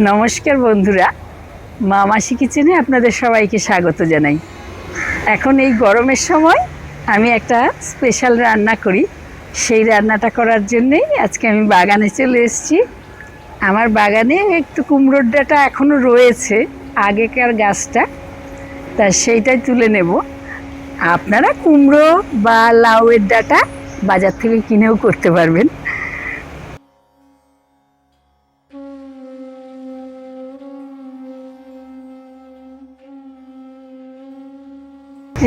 নমস্কার বন্ধুরা মা মাসি কিচেনে আপনাদের সবাইকে স্বাগত জানাই। এখন এই গরমের সময় আমি একটা স্পেশাল রান্না করি। সেই রান্নাটা করার জন্যেই আজকে আমি বাগানে চলে এসেছি। আমার বাগানে একটু কুমড়োর ডাটা এখনও রয়েছে, আগেকার গাছটা। তা সেইটাই তুলে নেব। আপনারা কুমড়ো বা লাউয়ের ডাটা বাজার থেকে কিনেও করতে পারবেন।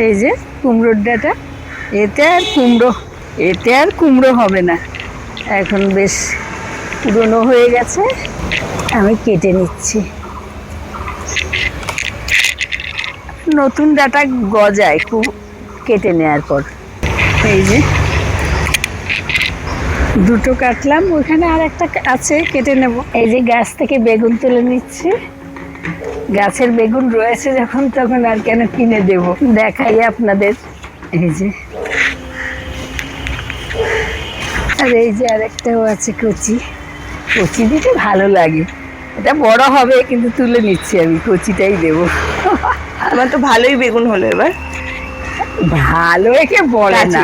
এই যে কুমড়োর ডাটা। এতে আর কুমড়ো, এতে আর কুমড়ো হবে না। এখন বেশ পুরনো হয়ে গেছে, আমি কেটে নিচ্ছি। নতুন ডাটা গজায় খুব কেটে নেওয়ার পর। এই যে দুটো কাটলাম, ওখানে আর একটা আছে, কেটে নেব। এই যে গাছ থেকে বেগুন তুলে নিচ্ছি। গাছের বেগুন রয়েছে যখন তখন আর কেন কিনে দেব? দেখাই আপনাদের। এই যে। আর এই যে আরেকটাও আছে কচি। কচি দিতে ভালো লাগে। এটা বড় হবে কিন্তু তুলে নিচ্ছি আমি। কচিটাই দেবো। আমার তো ভালোই বেগুন হলো এবার। ভালো একে বলে না।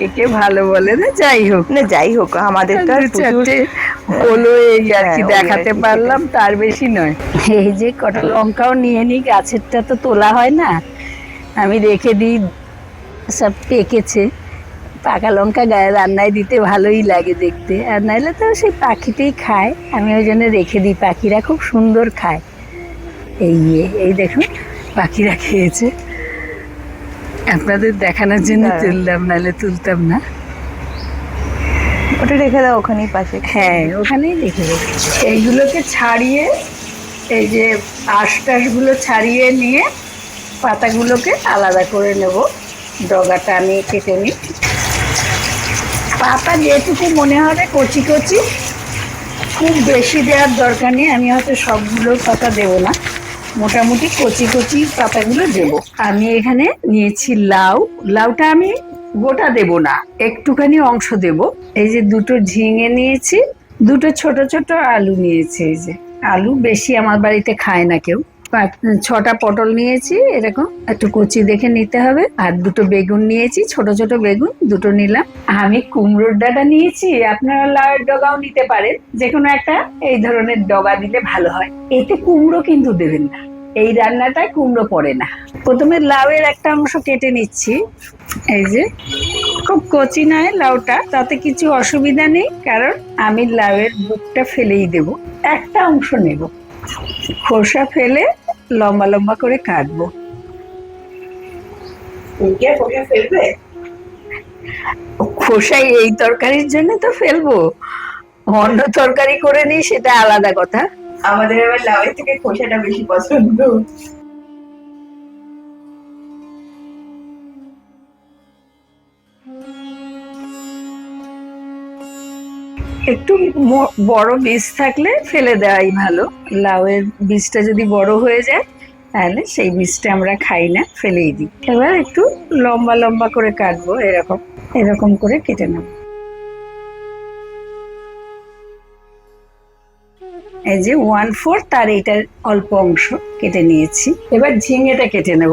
একে ভালো বলে না যাই হোক। না যাই হোক আমাদের তো হলো এই আর কি হ্যাঁ, দেখাতে পারলাম তার বেশি নয়। এই যে কটা লঙ্কাও নিয়ে নিই গাছেরটা তো তোলা হয় না। আমি রেখে দিই সব পেকেছে। পাকা লঙ্কা গায়ে রান্নায় দিতে ভালোই লাগে দেখতে। আর নাইলে তো সেই পাখিতেই খায় আমি ওই জন্য রেখে দিই পাখিরা খুব সুন্দর খায়। এই এই দেখুন পাখিরা খেয়েছে। আপনাদের দেখানোর জন্য হ্যাঁ। তুললাম নাহলে তুলতাম না। ওটা রেখে দাও ওখানেই পাশে। হ্যাঁ ওখানেই রেখে দেবো এইগুলোকে ছাড়িয়ে, এই যে আঁশ টাশগুলো ছাড়িয়ে নিয়ে পাতাগুলোকে আলাদা করে নেব। ডগাটা আমি কেটে নিই। পাতা যেটুকু মনে হবে কচি কচি, খুব বেশি দেওয়ার দরকার নেই। আমি হয়তো সবগুলো পাতা দেবো না। মোটামুটি কচি কচি পাতাগুলো দেবো। আমি এখানে নিয়েছি লাউ। লাউটা আমি গোটা দেব না, একটুখানি অংশ দেব। এই যে দুটো ঝিঙে নিয়েছি, দুটো ছোট ছোট আলু নিয়েছি এই যে। আলু বেশি আমার বাড়িতে খায় না কেউ। ছটা পটল নিয়েছি, এরকম একটু কচি দেখে নিতে হবে। আর দুটো বেগুন নিয়েছি, ছোট ছোট বেগুন, দুটো নিলাম। আমি কুমড়োর ডাটা নিয়েছি, আপনারা লাউয়ের ডগাও নিতে পারেন। যে কোনো একটা এই ধরনের ডগা দিলে ভালো হয়। এতে কুমড়ো কিন্তু দেবেন না। এই রান্নাটায় কুমড়ো পড়ে না। প্রথমে লাউয়ের একটা অংশ কেটে নিচ্ছি। এই যে খুব কচি নয় লাউটা তাতে কিছু অসুবিধা নেই কারণ আমি লাউয়ের বুকটা ফেলেই দেব। একটা অংশ নেব। খোসা ফেলে লম্বা লম্বা করে কাটবো। ফেলবে? খোসাই এই তরকারির জন্য তো ফেলব। অন্য তরকারি করে নিই সেটা আলাদা কথা। আমাদের এবার লাউয়ের থেকে খোসাটা বেশি পছন্দ। একটু বড় বীজ থাকলে ফেলে দেওয়াই ভালো। লাউয়ের বীজটা যদি বড় হয়ে যায়, তাহলে সেই বীজটা আমরা খাই না, ফেলেই দিই। এবার একটু লম্বা লম্বা করে কাটবো, এরকম এরকম করে কেটে নেব। এই যে ওয়ান ফোর তার এইটার অল্প অংশ কেটে নিয়েছি। এবার ঝিঙেটা কেটে নেব।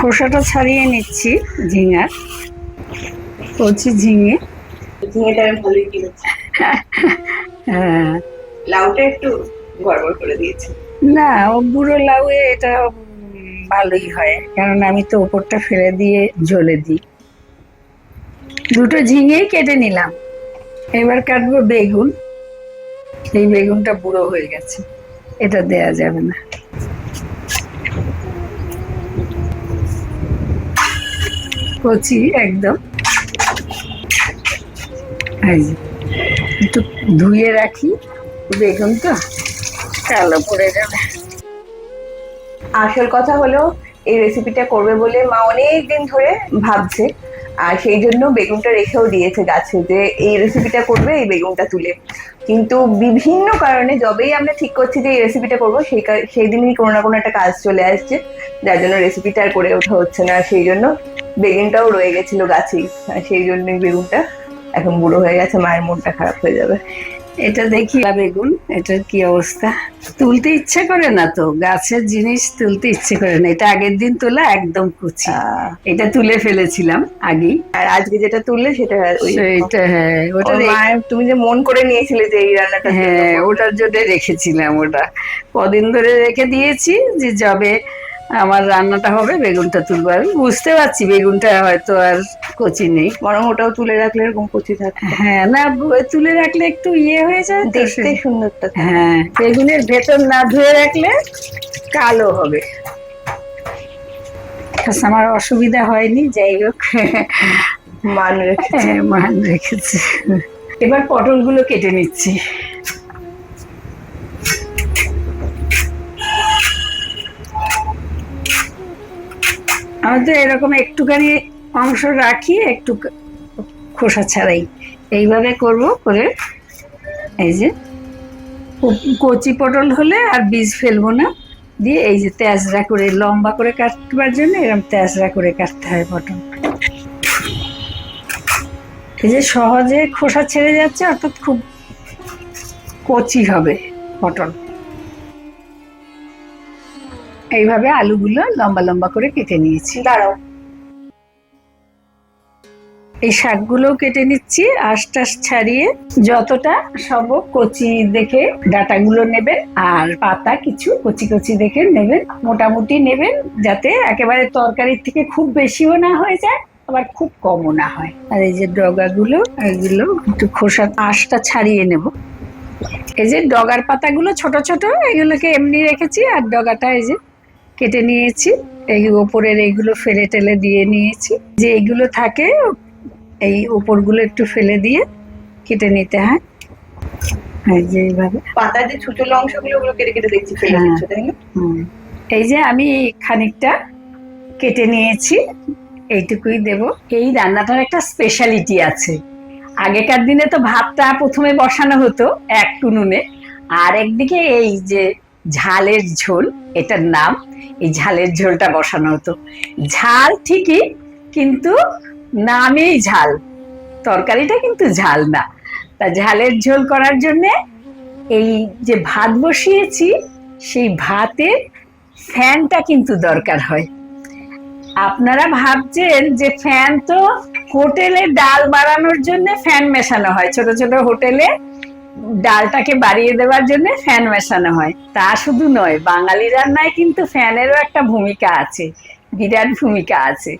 খোসাটা ছাড়িয়ে নিচ্ছি ঝিঙার। কচি ঝিঙে। ঝিঙেটা ভালোই কিনেছি। হ্যাঁ। লাউটা একটু গড়বড় করে দিয়েছি। না ও বুড়ো লাউয়ে এটা ভালোই হয়। কারণ আমি তো ওপরটা ফেলে দিয়ে ঝোলে দিই। দুটো ঝিঙেই কেটে নিলাম। এবার কাটবো বেগুন। এই বেগুনটা বুড়ো হয়ে গেছে। এটা দেয়া যাবে না। কচি একদম। একটু ধুয়ে রাখি বেগুন তো কালো পড়ে যাবে। আসল কথা হলো, এই রেসিপিটা করবে বলে মা অনেক দিন ধরে ভাবছে। আর সেই জন্য বেগুনটা রেখেও দিয়েছে গাছে যে এই রেসিপিটা করবে, এই বেগুনটা তুলে। কিন্তু বিভিন্ন কারণে যবেই আমরা ঠিক করছি যে এই রেসিপিটা করব, সেই সেই দিনই কোনো না কোনো একটা কাজ চলে আসছে। যার জন্য রেসিপিটা আর করে ওঠা হচ্ছে না। সেই জন্য বেগুনটাও রয়ে গেছিল গাছেই। সেই জন্যই বেগুনটা এখন বুড়ো হয়ে গেছে, মায়ের মনটা খারাপ হয়ে যাবে। এটা দেখি। বেগুন এটার কি অবস্থা? তুলতে ইচ্ছে করে না তো গাছের জিনিস তুলতে ইচ্ছে করে না। এটা আগের দিন তোলা একদম কুচি। এটা তুলে ফেলেছিলাম আগেই। আর আজকে যেটা তুললে সেটা সেটা হ্যাঁ ওটা তুমি যে মন করে নিয়েছিলে যে এই রান্নাটা হ্যাঁ ওটার জন্য রেখেছিলাম ওটা। কদিন ধরে রেখে দিয়েছি যে যবে আমার রান্নাটা হবে বেগুনটা তুলবো। আমি বুঝতে পারছি বেগুনটা হয়তো আর কচি নেই। বরং ওটাও তুলে রাখলে এরকম কচি থাকে হ্যাঁ না তুলে রাখলে একটু ইয়ে হয়ে যায় দেখতে সুন্দরটা হ্যাঁ বেগুনের ভেতর না ধুয়ে রাখলে কালো হবে। আমার অসুবিধা হয়নি যাই হোক। মান রেখে হ্যাঁ, মান রেখেছে। এবার পটলগুলো কেটে নিচ্ছি। আমি তো এরকম একটুখানি অংশ রাখি, একটু খোসা ছাড়াই। এইভাবে করব করে এই যে কচি পটল হলে আর বীজ ফেলব না। দিয়ে এই যে তেজরা করে, লম্বা করে কাটবার জন্য এরকম তেজরা করে কাটতে হয় পটল। এই যে সহজে খোসা ছেড়ে যাচ্ছে, অর্থাৎ খুব কচি হবে পটল। এইভাবে আলুগুলো লম্বা লম্বা করে কেটে নিয়েছি। দাঁড়াও। এই শাকগুলো কেটে নিচ্ছি আশ টাশ ছাড়িয়ে যতটা সব কচি দেখে ডাটাগুলো নেবেন আর পাতা কিছু কচি কচি দেখে নেবেন। মোটামুটি নেবেন যাতে একেবারে তরকারির থেকে খুব বেশিও না হয়ে যায় আবার খুব কমও না হয়। আর এই যে ডগাগুলো এগুলো একটু খোসা আঁশটা ছাড়িয়ে নেব। এই যে ডগার পাতাগুলো ছোট ছোট এগুলোকে এমনি রেখেছি আর ডগাটা এই যে কেটে নিয়েছি। এই ওপরের এইগুলো ফেলে টেলে দিয়ে নিয়েছি। যে এইগুলো থাকে এই উপরগুলো একটু ফেলে দিয়ে কেটে নিতে হয়। এই যে এইভাবে। পাতার যে ছোট অংশগুলো ওগুলো কেটে কেটে দেখছি ফেলে হ্যাঁ। দিচ্ছ তাই না? এই যে আমি খানিকটা কেটে নিয়েছি এইটুকুই দেব। এই রান্নাটার একটা স্পেশালিটি আছে। আগেকার দিনে তো ভাতটা প্রথমে বসানো হতো এক টুনুনে আর একদিকে এই যে ঝালের ঝোল, এটার নাম, এই ঝালের ঝোলটা বসানো হতো। ঝাল ঠিকই, কিন্তু নামেই ঝাল। তরকারিটা কিন্তু ঝাল না। তা ঝালের ঝোল করার জন্যে এই যে ভাত বসিয়েছি, সেই ভাতের ফ্যানটা কিন্তু দরকার হয়। আপনারা ভাবছেন যে ফ্যান তো হোটেলে ডাল বাড়ানোর জন্য ফ্যান মেশানো হয়। ছোট ছোট হোটেলে ডালটাকে বাড়িয়ে দেওয়ার জন্য ফ্যান মেশানো হয়। তা শুধু নয়, বাঙালি রান্নায় কিন্তু ফ্যানেরও একটা ভূমিকা আছে, বিরাট ভূমিকা আছে।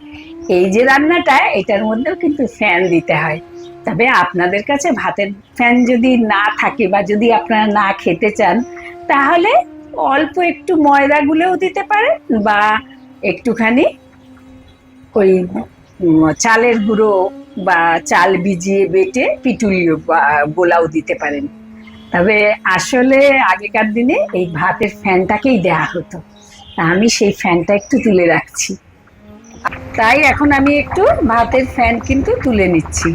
এই যে রান্নাটা, এটার মধ্যেও কিন্তু ফ্যান দিতে হয়। তবে আপনাদের কাছে ভাতের ফ্যান যদি না থাকে বা যদি আপনারা না খেতে চান, তাহলে অল্প একটু ময়দা গুলেও দিতে পারেন বা একটুখানি ওই চালের গুঁড়ো বা চাল ভিজিয়ে বেটে পিটুলিও গোলাও দিতে পারেন। তবে আসলে আগেকার দিনে এই ভাতের ফ্যানটাকেই দেয়া হতো। তা আমি সেই ফ্যানটা একটু তুলে রাখছি। তাই এখন আমি একটু ভাতের ফ্যান কিন্তু তুলে নিচ্ছি।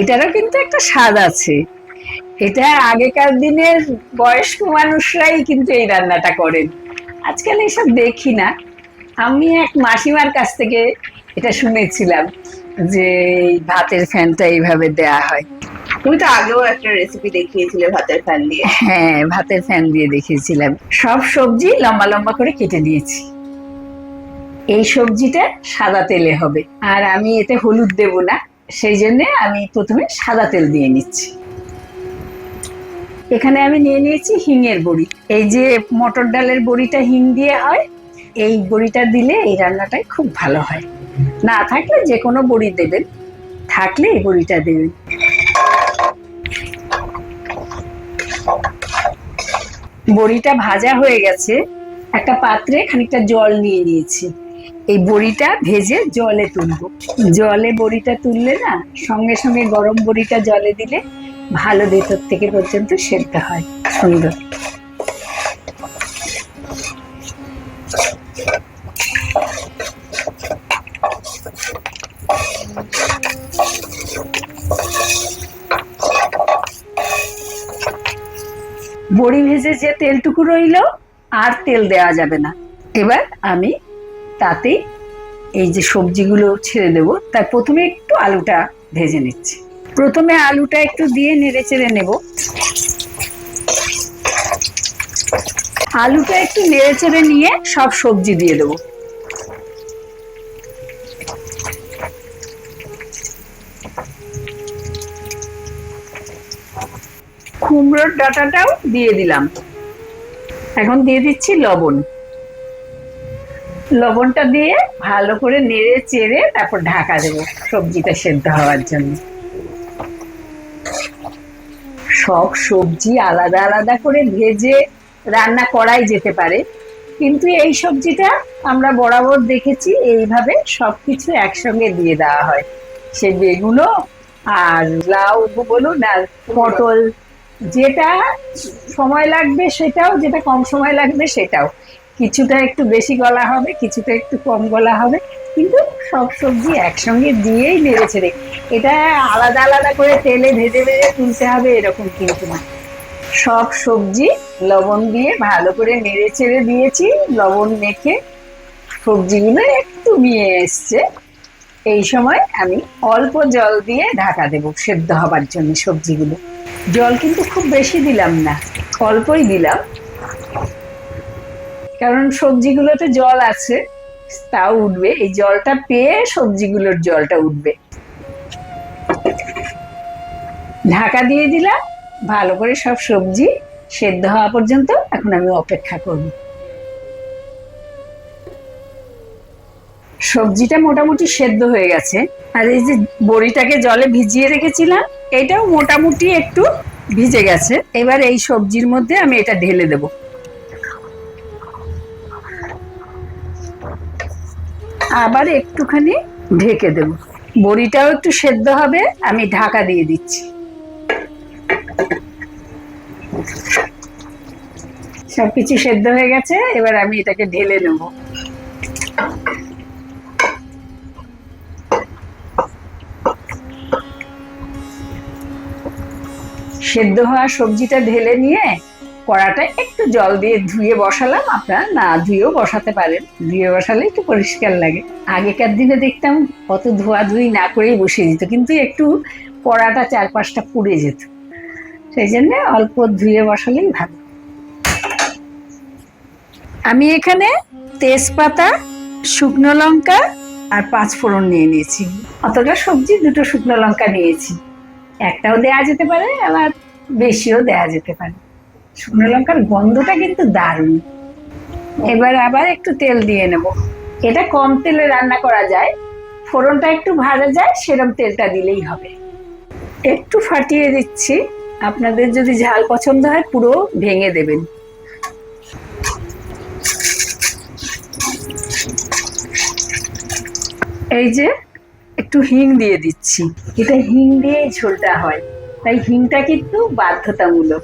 এটারও কিন্তু একটা স্বাদ আছে। এটা আগেকার দিনের বয়স্ক মানুষরাই কিন্তু এই রান্নাটা করেন। আজকাল এসব দেখি না। আমি এক মাসিমার কাছ থেকে এটা শুনেছিলাম যে এই ভাতের ফ্যানটা এইভাবে দেয়া হয়। তুমি তো আগেও একটা রেসিপি দেখিয়েছিলে ভাতের ফ্যান দিয়ে। হ্যাঁ ভাতের ফ্যান দিয়ে দেখিয়েছিলাম। সব সবজি লম্বা লম্বা করে কেটে নিয়েছি। এই সবজিটা সাদা তেলে হবে। আর আমি এতে হলুদ দেব না। সেই জন্য আমি প্রথমে সাদা তেল দিয়ে নিচ্ছি। এখানে আমি নিয়ে নিয়েছি হিঙের বড়ি। এই যে মটর ডালের বড়িটা হিং দিয়ে হয়, এই বড়িটা দিলে এই রান্নাটাই খুব ভালো হয়। না থাকলে যে কোনো বড়ি দেবেন, থাকলে এই বড়িটা দেবেন। বড়িটা ভাজা হয়ে গেছে, একটা পাত্রে খানিকটা জল নিয়ে নিয়েছি। এই বড়িটা ভেজে জলে তুলবো। জলে বড়িটা তুললে না, সঙ্গে সঙ্গে গরম বড়িটা জলে দিলে ভালো ভেতর থেকে পর্যন্ত সেদ্ধ হয়। সুন্দর। বড়ি ভেজে যে তেলটুকু রইল, আর তেল দেওয়া যাবে না। এবার আমি তাতে এই যে সবজিগুলো ছেড়ে দেবো, তার প্রথমে একটু আলুটা ভেজে নিচ্ছি। প্রথমে আলুটা একটু দিয়ে নেড়ে চেড়ে নেব। আলুটা একটু নেড়ে চেড়ে নিয়ে সব সবজি দিয়ে দেবো। কুমড়োর ডাটাটাও দিয়ে দিলাম। এখন দিয়ে দিচ্ছি লবণ। লবণটা দিয়ে ভালো করে নেড়ে চেড়ে তারপর ঢাকা দেবো সবজিটা সেদ্ধ হওয়ার জন্য। সব সবজি আলাদা আলাদা করে ভেজে রান্না করাই যেতে পারে। কিন্তু এই সবজিটা আমরা বরাবর দেখেছি, এইভাবে সব কিছু একসঙ্গে দিয়ে দেওয়া হয়। সে বেগুনও আর লাউ বলুন আর পটল, যেটা সময় লাগবে সেটাও, যেটা কম সময় লাগবে সেটাও। কিছুটা একটু বেশি গলা হবে, কিছুটা একটু কম গলা হবে, কিন্তু সব সবজি একসঙ্গে দিয়েই নেড়েছে রে এটা আলাদা আলাদা করে তেলে ভেজে ভেজে তুলতে হবে, এরকম কিন্তু না। সব সবজি লবণ দিয়ে ভালো করে নেড়ে চেড়ে দিয়েছি, লবণ মেখে সবজিগুলো একটু মিয়ে এসছে। এই সময় আমি অল্প জল দিয়ে ঢাকা দেবো, সেদ্ধ হবার জন্য সবজিগুলো। জল কিন্তু খুব বেশি দিলাম না, অল্পই দিলাম। কারণ সবজিগুলোতে জল আছে, তাও উঠবে। এই জলটা পেয়ে সবজিগুলোর জলটা উঠবে। ঢাকা দিয়ে দিলাম, ভালো করে সব সবজি সেদ্ধ হওয়া পর্যন্ত এখন আমি অপেক্ষা করব। সবজিটা মোটামুটি সেদ্ধ হয়ে গেছে। আর এই যে বড়িটাকে জলে ভিজিয়ে রেখেছিলাম, এটাও মোটামুটি একটু ভিজে গেছে। এবার এই সবজির মধ্যে আমি এটা ঢেলে দেব। আবার একটুখানি ঢেকে দেব। বড়িটাও একটু সেদ্ধ হবে, আমি ঢাকা দিয়ে দিচ্ছি। সবকিছু সেদ্ধ হয়ে গেছে, এবার আমি এটাকে ঢেলে নেব। সেদ্ধ হওয়া সবজিটা ঢেলে নিয়ে কড়াটা একটু জল দিয়ে ধুয়ে বসালাম। আপনারা না ধুয়েও বসাতে পারেন। ধুয়ে বসালে একটু পরিষ্কার লাগে। আগেকার দিনে দেখতাম অত ধোয়াধুয়ি না করেই বসিয়ে দিত, কিন্তু একটু কড়াটা চার পাঁচটা পুড়ে যেত। সেই জন্য অল্প ধুয়ে বসালেই ভালো। আমি এখানে তেজপাতা, শুকনো লঙ্কা আর পাঁচ ফোড়ন নিয়ে নিয়েছি। অতটা সবজি দুটো শুকনো লঙ্কা নিয়েছি। একটাও দেয়া যেতে পারে, আবার বেশিও দেয়া যেতে পারে। শুকনো লঙ্কার গন্ধটা কিন্তু দারুণ। এবার আবার একটু তেল দিয়ে নেব। এটা কম তেলে রান্না করা যায়, ফোড়নটা একটু ভাজা যায় সেরকম তেলটা দিলেই হবে। একটু ফাটিয়ে দিচ্ছি। আপনাদের যদি ঝাল পছন্দ হয়, পুরো ভেঙে দেবেন। এই যে একটু হিং দিয়ে দিচ্ছি। এটা হিং দিয়ে ঝোলটা হয়। তাই হিংটা কিন্তু বাধ্যতামূলক।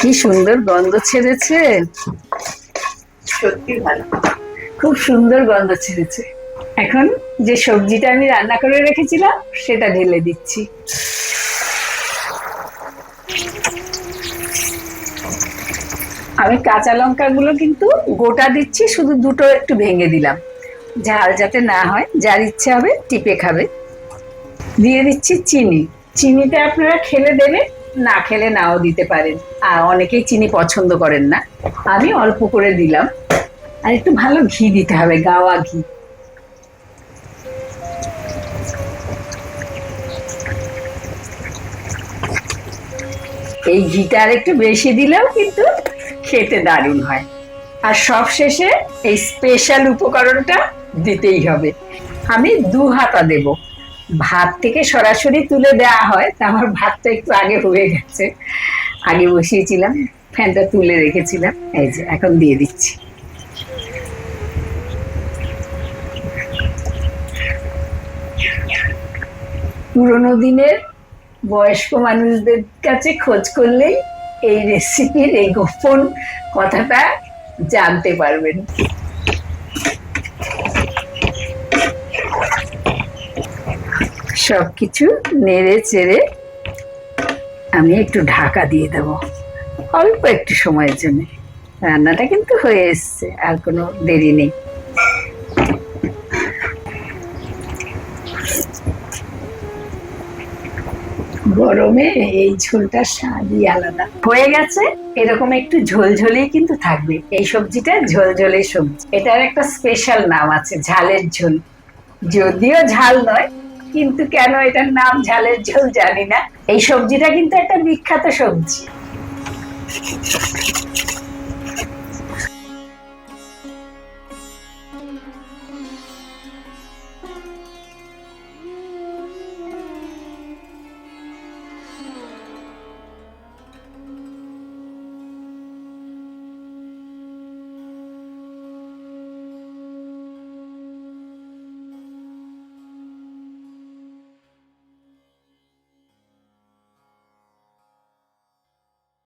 কি সুন্দর গন্ধ ছেড়েছে। সত্যি ভালো। খুব সুন্দর গন্ধ ছেড়েছে। এখন যে সবজিটা আমি রান্না করে রেখেছিলাম সেটা ঢেলে দিচ্ছি। আমি কাঁচা লঙ্কাগুলো কিন্তু গোটা দিচ্ছি শুধু দুটো একটু ভেঙে দিলাম। ঝাল যাতে না হয় যার ইচ্ছে হবে টিপে খাবে। দিয়ে দিচ্ছি চিনি। চিনিটা আপনারা খেলে দেবেন না খেলে নাও দিতে পারেন। আর অনেকেই চিনি পছন্দ করেন না। আমি অল্প করে দিলাম। আর একটু ভালো ঘি দিতে হবে, গাওয়া ঘি। এই ঘিটা আর একটু বেশি দিলেও কিন্তু খেতে দারুণ হয়। আর সব শেষে এই স্পেশাল উপকরণটা দিতেই হবে। আমি দু হাতা দেব। ভাত থেকে সরাসরি তুলে দেওয়া হয়, তা আমার ভাতটা একটু আগে হয়ে গেছে। আগে বসিয়েছিলাম, ফ্যানটা তুলে রেখেছিলাম, এই যে এখন দিয়ে দিচ্ছি। পুরোনো দিনের বয়স্ক মানুষদের কাছে খোঁজ করলেই এই রেসিপির এই গোপন কথাটা জানতে পারবেন। সবকিছু নেড়ে চেড়ে আমি একটু ঢাকা দিয়ে দেব। অল্প একটু সময়ের জন্য। রান্নাটা কিন্তু হয়ে এসছে, আর কোনো দেরি নেই। গরমে এই ঝোলটা স্বাদই আলাদা। হয়ে গেছে, এরকম একটু ঝোলঝোলেই কিন্তু থাকবে। এই সবজিটা ঝোলঝোলে সবজি। এটার একটা স্পেশাল নাম আছে, ঝালের ঝোল। যদিও ঝাল নয় কিন্তু কেন এটার নাম ঝালের ঝোল জানি না। এই সবজিটা কিন্তু একটা বিখ্যাত সবজি।